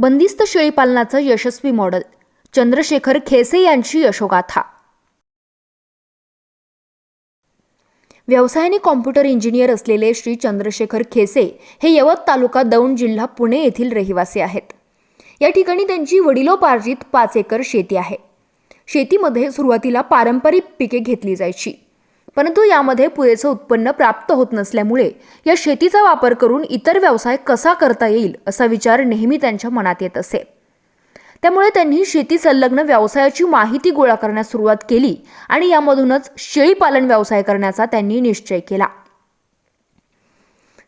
बंदिस्त शेळीपालनाचं यशस्वी मॉडेल. चंद्रशेखर खेसे यांची यशोगाथा. व्यवसायाने कॉम्प्युटर इंजिनियर असलेले श्री चंद्रशेखर खेसे हे यवत तालुका दौंड जिल्हा पुणे येथील रहिवासी आहेत. या ठिकाणी त्यांची वडिलोपार्जित पाच एकर शेती आहे. शेतीमध्ये सुरुवातीला पारंपरिक पिके घेतली जायची. परंतु यामध्ये पुरेसं उत्पन्न प्राप्त होत नसल्यामुळे या शेतीचा वापर करून इतर व्यवसाय कसा करता येईल असा विचार नेहमी त्यांच्या मनात येत असे. त्यामुळे त्यांनी शेती संलग्न व्यवसायाची माहिती गोळा करण्यास सुरुवात केली आणि यामधूनच शेळीपालन व्यवसाय करण्याचा त्यांनी निश्चय केला.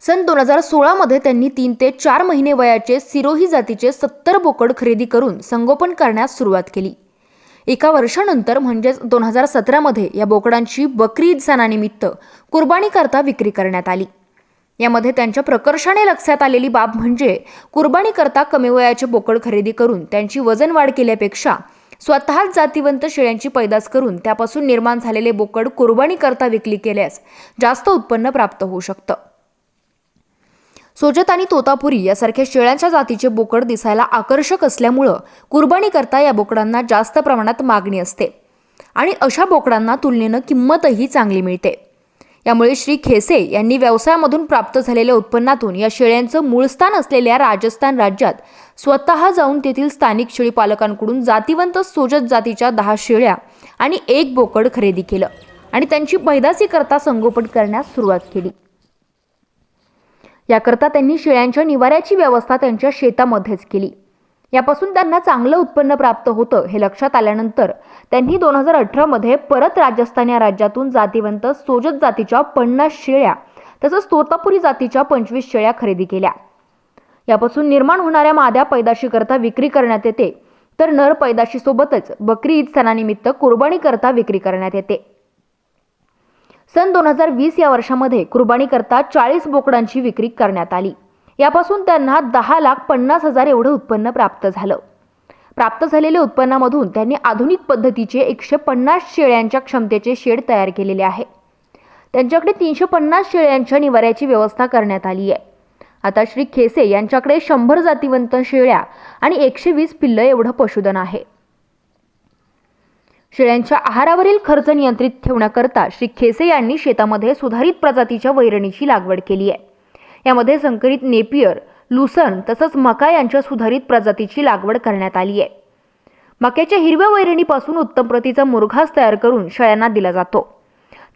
सन दोन हजार सोळामध्ये त्यांनी तीन ते चार महिने वयाचे सिरोही जातीचे सत्तर बोकड खरेदी करून संगोपन करण्यास सुरुवात केली. एका वर्षानंतर म्हणजेच दोन हजार सतरामध्ये या बोकडांची बकरी ईद सणानिमित्त कुर्बानीकरता विक्री करण्यात आली. यामध्ये त्यांच्या प्रकर्षाने लक्षात आलेली बाब म्हणजे कुर्बानीकरता कमी वयाचे बोकड खरेदी करून त्यांची वजन वाढ केल्यापेक्षा स्वतःच जातीवंत शेळ्यांची पैदास करून त्यापासून निर्माण झालेले बोकड कुर्बानीकरता विकली केल्यास जास्त उत्पन्न प्राप्त होऊ शकतं. सोजत आणि तोतापुरी यासारख्या शेळ्यांच्या जातीचे बोकड दिसायला आकर्षक असल्यामुळं कुर्बानीकरता या बोकडांना जास्त प्रमाणात मागणी असते. आणि अशा बोकडांना तुलनेनं किंमतही चांगली मिळते. यामुळे श्री खेसे यांनी व्यवसायामधून प्राप्त झालेल्या उत्पन्नातून या शेळ्यांचं मूळ स्थान असलेल्या राजस्थान राज्यात स्वतः जाऊन तेथील स्थानिक शेळी पालकांकडून जातीवंत सोजत जातीच्या दहा शेळ्या आणि एक बोकड खरेदी केलं आणि त्यांची पैदासी करता संगोपन करण्यास सुरुवात केली. याकरता त्यांनी शेळ्यांच्या निवाऱ्याची व्यवस्था त्यांच्या शेतामध्येच केली. यापासून त्यांना चांगलं उत्पन्न प्राप्त होतं हे लक्षात आल्यानंतर त्यांनी दोन हजार अठरामध्ये परत राजस्थान या राज्यातून जातीवंत सोजत जातीच्या पन्नास शेळ्या तसंच तोतापुरी जातीच्या पंचवीस शेळ्या खरेदी केल्या. यापासून निर्माण होणाऱ्या माद्या पैदाशीकरता विक्री करण्यात येते तर नर पैदाशीसोबतच बकरी ईद सणानिमित्त कुर्बानीकरता विक्री करण्यात येते. सन दोन हजार वीस या वर्षामध्ये कुर्बानीकरता चाळीस बोकडांची विक्री करण्यात आली. यापासून त्यांना दहा लाख पन्नास हजार एवढं उत्पन्न प्राप्त झालं. प्राप्त झालेल्या उत्पन्नामधून त्यांनी आधुनिक पद्धतीचे एकशे पन्नास शेळ्यांच्या क्षमतेचे शेड तयार केलेले आहे. त्यांच्याकडे तीनशे पन्नास शेळ्यांच्या निवाऱ्याची व्यवस्था करण्यात आली आहे. आता श्री खेसे यांच्याकडे शंभर जातीवंत शेळ्या आणि एकशे वीस पिल्लं एवढं पशुधन आहे. शेळ्यांच्या आहारावरील खर्च नियंत्रित ठेवण्याकरता श्री खेसे यांनी शेतामध्ये सुधारित प्रजातीच्या वैरणीची लागवड केली आहे. यामध्ये संकरित नेपियर लुसन तसंच मका यांच्या सुधारित प्रजातीची लागवड करण्यात आली आहे. मक्याच्या हिरव्या वैरणीपासून उत्तम प्रतीचा मुरघास तयार करून शेळ्यांना दिला जातो.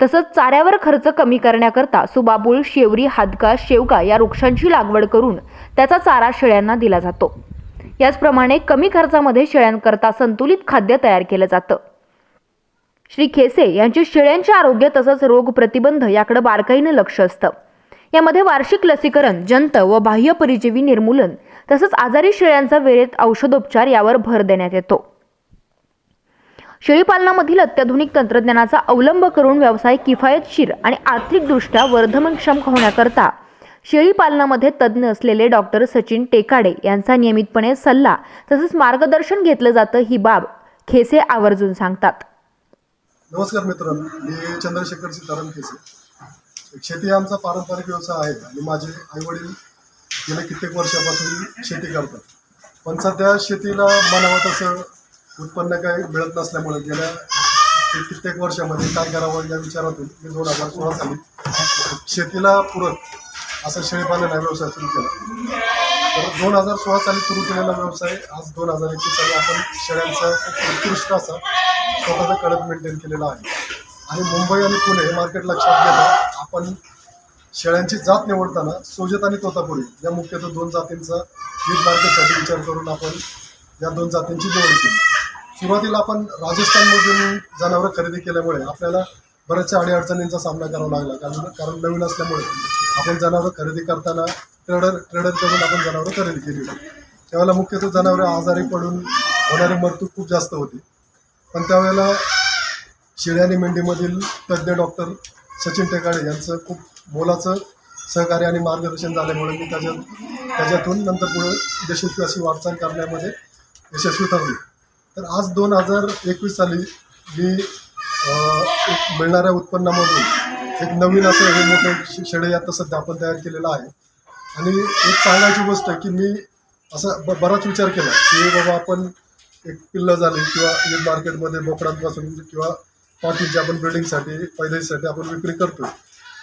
तसंच चाऱ्यावर खर्च कमी करण्याकरता सुबाबूळ शेवरी हादका शेवका या वृक्षांची लागवड करून त्याचा चारा शेळ्यांना दिला जातो. याचप्रमाणे कमी खर्चामध्ये शेळ्यांकरता संतुलित खाद्य तयार केलं जातं. श्री खेसे यांचे शेळ्यांचे आरोग्य तसंच रोग प्रतिबंध याकडे बारकाईनं लक्ष असतं. यामध्ये वार्षिक लसीकरण जंत व बाह्य परिजीवी निर्मूलन तसंच आजारी शेळ्यांचा वेळेत औषधोपचार यावर भर देण्यात येतो. शेळीपालनामधील अत्याधुनिक तंत्रज्ञानाचा अवलंब करून व्यवसाय किफायतशीर आणि आर्थिकदृष्ट्या वर्धनक्षम होण्याकरता शेळीपालनामध्ये तज्ज्ञ असलेले डॉक्टर सचिन टेकाडे यांचा नियमितपणे सल्ला तसंच मार्गदर्शन घेतलं जातं ही बाब खेसे आवर्जून सांगतात. नमस्कार मित्रांनो मी चंद्रशेखर सीताराम केसे. शेती हा आमचा पारंपरिक व्यवसाय आहे आणि माझे आईवडील गेल्या कित्येक वर्षापासून शेती करतात. पण सध्या शेतीला म्हणावं तसं उत्पन्न काही मिळत नसल्यामुळे गेल्या कित्येक वर्षामध्ये काय करावं या विचारातून मी दोन हजार सोळा साली शेतीला पूरक असा शेळीपालन हा व्यवसाय सुरू केला. तर दोन हजार सोळा साली सुरू केलेला व्यवसाय आज दोन हजार एकवीस साली आपण शेळ्यांचा उत्कृष्ट असा स्वतःचा कडक मेंटेन केलेला आहे. आणि मुंबई आणि पुणे हे मार्केट लक्षात घेता आपण शेळ्यांची जात निवडताना सोजत आणि तोतापुरी या मुख्यतः दोन जातींचा मीट मार्केटसाठी विचार करून आपण या दोन जातींची निवड केली. सुरुवातीला आपण राजस्थानमधून जनावरं खरेदी केल्यामुळे आपल्याला बऱ्याचशा अडीअडचणींचा सामना करावा लागला. कारण कारण नवीन असल्यामुळे आपण जनावरं खरेदी करताना ट्रेडर ट्रेडरकडून आपण जनावरं खरेदी केली होती. त्यावेळेला मुख्यतः जनावरं आजारी पडून होणारी मृत्यू खूप जास्त होती. पण त्यावेळेला शेळी आणि मेंढीमधील तज्ज्ञ डॉक्टर सचिन टेकाळे यांचं खूप मोलाचं सहकार्य आणि मार्गदर्शन झाल्यामुळे मी त्याच्यात त्याच्यातून नंतर पुढे यशस्वी अशी वाटचाल करण्यामध्ये यशस्वी ठरली. तर आज दोन हजार एकवीस साली मी एक मिळणाऱ्या उत्पन्नामधून एक नवीन असं हे मोठं शेडे आता सध्या आपण तयार केलेलं आहे. आणि एक सांगायची गोष्ट आहे की मी असा ब बराच विचार केला की बाबा आपण एक पिल्लं झाली किंवा एक मार्केटमध्ये बोकडांपासून किंवा पाठीच्या आपण बिल्डिंगसाठी पैदाईसाठी आपण विक्री करतो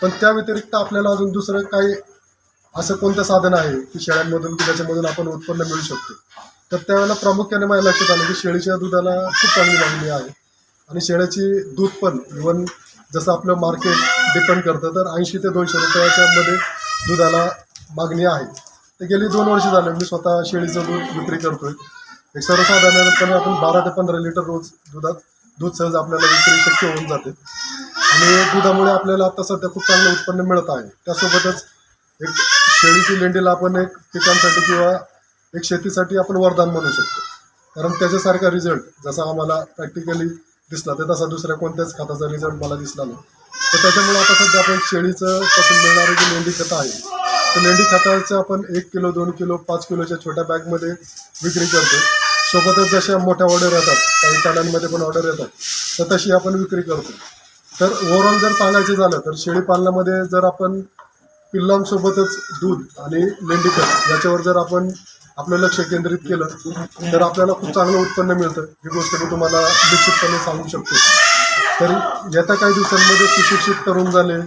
पण त्या व्यतिरिक्त आपल्याला अजून दुसरं काही असं कोणतं साधन आहे की शेळ्यांमधून की त्याच्यामधून आपण उत्पन्न मिळू शकतो? तर त्यावेळेला प्रामुख्याने माझ्या लक्षात आलं की शेळीच्या दुधाला खूप चांगली मागणी आहे. आणि शेळ्याची दूध पण इवन जसं आपलं मार्केट डिपेंड करतं तर ऐंशी ते दोनशे रुपयाच्या मध्ये दुधाला मागणी आहे. ते गेली दोन वर्ष झाले मी स्वतः शेळीचं दूध विक्री करतोय. एक सर्वसाधारणपणे आपण बारा ते पंधरा लिटर रोज दुधात दूध सहज आपल्याला विक्री शक्य होऊन जाते. आणि दुधामुळे आपल्याला आता सध्या खूप चांगलं उत्पन्न मिळत आहे. त्यासोबतच एक शेळीची लेंडीला आपण एक पिकांसाठी किंवा एक शेतीसाठी आपण वरदान म्हणू शकतो. कारण त्याच्यासारखा रिझल्ट जसा आम्हाला प्रॅक्टिकली दिसला तर तसा दुसऱ्या कोणत्याच खताचा रिझल्ट मला दिसला नाही. तर त्याच्यामुळे आता सध्या आपण शेळीचं पासून मिळणारं जे लेंडी खत आहे तर लेंडी खताचं आपण एक किलो दोन किलो पाच किलोच्या छोट्या बॅगमध्ये विक्री करतो. सोबतच जशा मोठ्या ऑर्डर येतात काही टनांमध्ये पण ऑर्डर येतात तर तशी आपण विक्री करतो. तर ओव्हरऑल जर सांगायचं झालं तर शेळी पालनामध्ये जर आपण पिल्लांसोबतच दूध आणि लेंडीखत याच्यावर जर आपण आपलं लक्ष केंद्रित केलं तर आपल्याला खूप चांगलं उत्पन्न मिळतं. ही गोष्ट मी तुम्हाला निश्चितपणे सांगू शकतो. तर येत्या काही दिवसांमध्ये सुशिक्षित तरुण झाले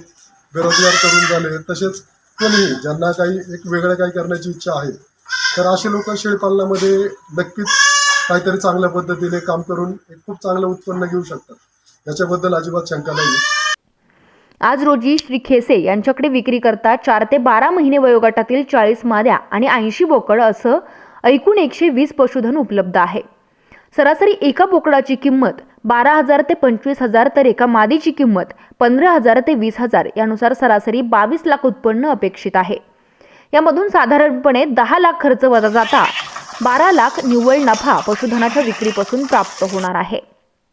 बेरोजगार तरुण झाले तसेच कोणीही ज्यांना काही एक वेगळं काही करण्याची इच्छा आहे. तर असे लोक शेळीपालनामध्ये नक्कीच काहीतरी चांगल्या पद्धतीने काम करून एक खूप चांगलं उत्पन्न घेऊ शकतात. याच्याबद्दल अजिबात शंका नाही. आज रोजी श्री खेसे यांच्याकडे विक्री करता चार ते बारा महिने वयोगटातील चाळीस माद्या आणि ऐंशी बोकड असं एकूण एकशे वीस पशुधन उपलब्ध आहे. सरासरी एका बोकडाची किंमत बारा हजार ते पंचवीस हजार तर एका मादीची किंमत पंधरा हजार ते वीस हजार यानुसार सरासरी बावीस लाख उत्पन्न अपेक्षित आहे. यामधून साधारणपणे दहा लाख खर्च वजा जाता बारा लाख निव्वळ नफा पशुधनाच्या विक्रीपासून प्राप्त होणार आहे.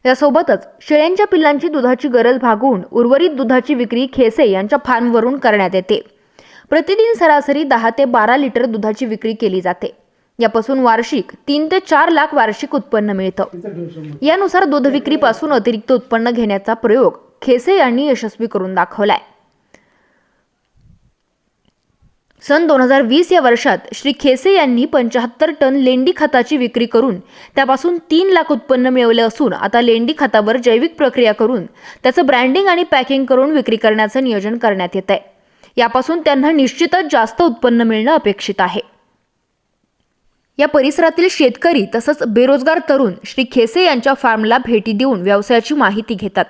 यासोबतच शेळ्यांच्या पिल्लांची दुधाची गरज भागवून उर्वरित दुधाची विक्री खेसे यांच्या फार्मवरून करण्यात येते. प्रतिदिन सरासरी दहा ते बारा लिटर दुधाची विक्री केली जाते. यापासून वार्षिक तीन ते चार लाख वार्षिक उत्पन्न मिळतं. यानुसार दूध विक्रीपासून अतिरिक्त उत्पन्न घेण्याचा प्रयोग खेसे यांनी यशस्वी करून दाखवलाय. सन दोन हजार वीस या वर्षात श्री खेसे यांनी पंचाहत्तर टन लेंडी खताची विक्री करून त्यापासून तीन लाख उत्पन्न मिळवले असून आता लेंडी खतावर जैविक प्रक्रिया करून त्याचं ब्रँडिंग आणि पॅकिंग करून विक्री करण्याचं नियोजन करण्यात येत आहे यापासून त्यांना निश्चितच जास्त उत्पन्न मिळणं अपेक्षित आहे. या परिसरातील शेतकरी तसंच बेरोजगार तरुण श्री खेसे यांच्या फार्मला भेटी देऊन व्यवसायाची माहिती घेतात.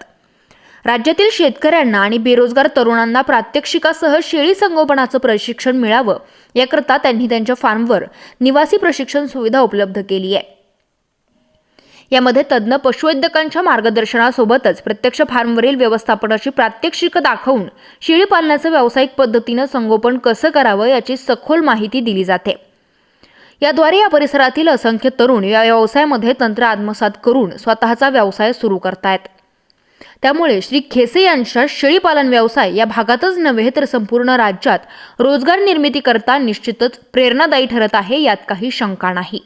राज्यातील शेतकऱ्यांना आणि बेरोजगार तरुणांना प्रात्यक्षिकासह शेळी संगोपनाचं प्रशिक्षण मिळावं याकरता त्यांनी त्यांच्या फार्मवर निवासी प्रशिक्षण सुविधा उपलब्ध केली आहे. यामध्ये तज्ज्ञ पशुवैद्यकांच्या मार्गदर्शनासोबतच प्रत्यक्ष फार्मवरील व्यवस्थापनाची प्रात्यक्षिक दाखवून शेळी पालनाचं व्यावसायिक पद्धतीनं संगोपन कसं करावं याची सखोल माहिती दिली जाते. याद्वारे या परिसरातील असंख्य तरुण या व्यवसायामध्ये तंत्र आत्मसात करून स्वतःचा व्यवसाय सुरू करतायत. त्यामुळे श्री खेसे यांच्या शेळीपालन व्यवसाय या भागातच नव्हे तर संपूर्ण राज्यात रोजगार निर्मिती करता निश्चितच प्रेरणादायी ठरत आहे यात काही शंका नाही.